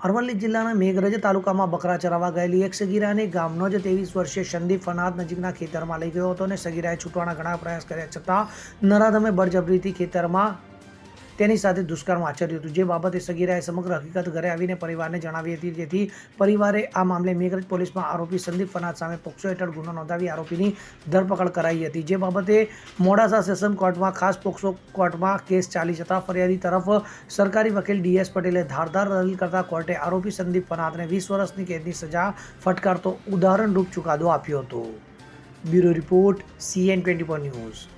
અરવલ્લી જિલ્લાના મેઘરજ તાલુકામાં બકરા ચરાવવા ગયેલી એક સગીરાને ગામનો જ ત્રેવીસ વર્ષીય સંદીપ ફનાદ નજીકના ખેતરમાં લઈ ગયો હતો અને સગીરાએ છૂટવાના ઘણા પ્રયાસ કર્યા છતાં નરાધમે બળજબરીથી ખેતરમાં તેની સાથે દુષ્કર્મ આચર્યું હતું. જે બાબતે સગીરાએ સમગ્ર હકીકત ઘરે આવીને પરિવારને જણાવી હતી. જેથી પરિવારે આ મામલે મેઘરજ પોલીસમાં આરોપી સંદીપ ફનાદ સામે પોક્સો હેઠળ ગુનો નોંધાવી આરોપીની ધરપકડ કરાઈ હતી. જે બાબતે મોડાસા સેશન કોર્ટમાં ખાસ પોક્સો કોર્ટમાં કેસ ચાલી જતા ફરિયાદી તરફ સરકારી વકીલ ડીએસ પટેલે ધારદાર દલીલ કરતા કોર્ટે આરોપી સંદીપ ફનાદને વીસ વર્ષની કેદની સજા ફટકારતો ઉદાહરણરૂપ ચુકાદો આપ્યો હતો. Bureau report CN twenty news.